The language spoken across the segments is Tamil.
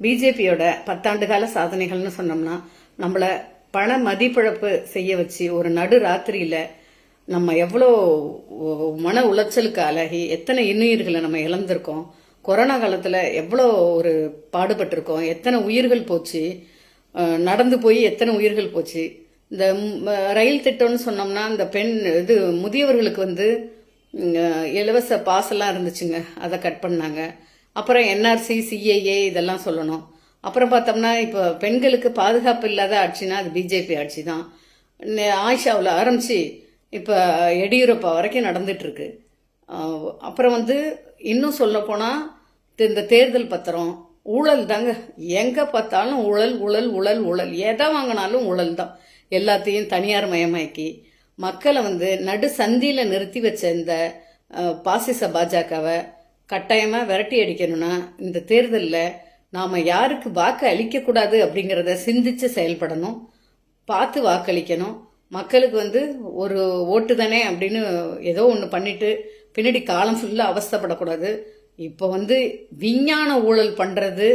பிஜேபியோட பத்தாண்டு கால சாதனைகள்னு சொன்னோம்னா நம்மளை பண மதிப்பிழப்பு செய்ய வச்சு ஒரு நடு ராத்திரியில் நம்ம எவ்வளோ மன உளைச்சலுக்கு அழகி எத்தனை இன்னுயிர்களை நம்ம இழந்திருக்கோம் கொரோனா காலத்தில் எவ்வளோ ஒரு பாடுபட்டிருக்கோம் எத்தனை உயிர்கள் போச்சு நடந்து போய் எத்தனை உயிர்கள் போச்சு இந்த ரயில் திட்டம்னு சொன்னோம்னா இந்த பெண் இது முதியவர்களுக்கு வந்து இலவச பாசெல்லாம் இருந்துச்சுங்க அதை கட் பண்ணாங்க. அப்புறம் என்ஆர்சி சிஏஏ இதெல்லாம் சொல்லணும். அப்புறம் பார்த்தோம்னா இப்போ பெண்களுக்கு பாதுகாப்பு இல்லாத ஆட்சினா அது பிஜேபி ஆட்சி தான். ஆயிஷாவில் ஆரம்பிச்சு இப்போ எடியூரப்பா வரைக்கும் நடந்துட்டுருக்கு. அப்புறம் வந்து இன்னும் சொல்ல போனா இந்த தேர்தல் பத்திரம் ஊழல் தாங்க. எங்கே பார்த்தாலும் ஊழல் ஊழல் ஊழல் ஊழல். எதை வாங்கினாலும் ஊழல் தான். எல்லாத்தையும் தனியார் மயமாக்கி மக்களை வந்து நடு சந்தியில் நிறுத்தி வச்ச இந்த பாசிச பாஜகவை கட்டாயமாக விரட்டி அடிக்கணும்னா இந்த தேர்தலில் நாம் யாருக்கு வாக்கு அளிக்கக்கூடாது அப்படிங்கிறத சிந்திச்சு செயல்படணும். பார்த்து வாக்களிக்கணும். மக்களுக்கு வந்து ஒரு ஓட்டு தானே அப்படின்னு ஏதோ ஒன்று பண்ணிட்டு பின்னாடி காலம் ஃபுல்லாக அவஸ்தைப்படக்கூடாது. இப்போ வந்து விஞ்ஞான ஊழல் பண்ணுறது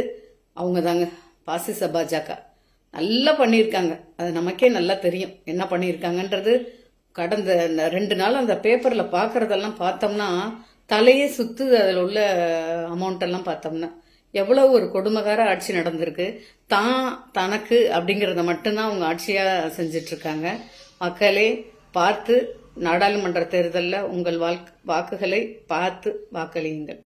அவங்க தாங்க பாசிச பாஜக. நல்லா பண்ணியிருக்காங்க. அது நமக்கே நல்லா தெரியும். என்ன பண்ணியிருக்காங்கன்றது கடந்த ரெண்டு நாள் அந்த பேப்பரில் பார்க்குறதெல்லாம் பார்த்தோம்னா தலையே சுத்து அதில் உள்ள அமௌண்ட்டெல்லாம் பார்த்தோம்னா எவ்வளோ ஒரு கொடுமைகார ஆட்சி நடந்திருக்கு தான் தனக்கு அப்படிங்கிறத மட்டும்தான் அவங்க ஆட்சியாக செஞ்சிட்ருக்காங்க. மக்களே பார்த்து நாடாளுமன்ற தேர்தலில் உங்கள் வாக்கு வாக்குகளை பார்த்து வாக்களியுங்கள்.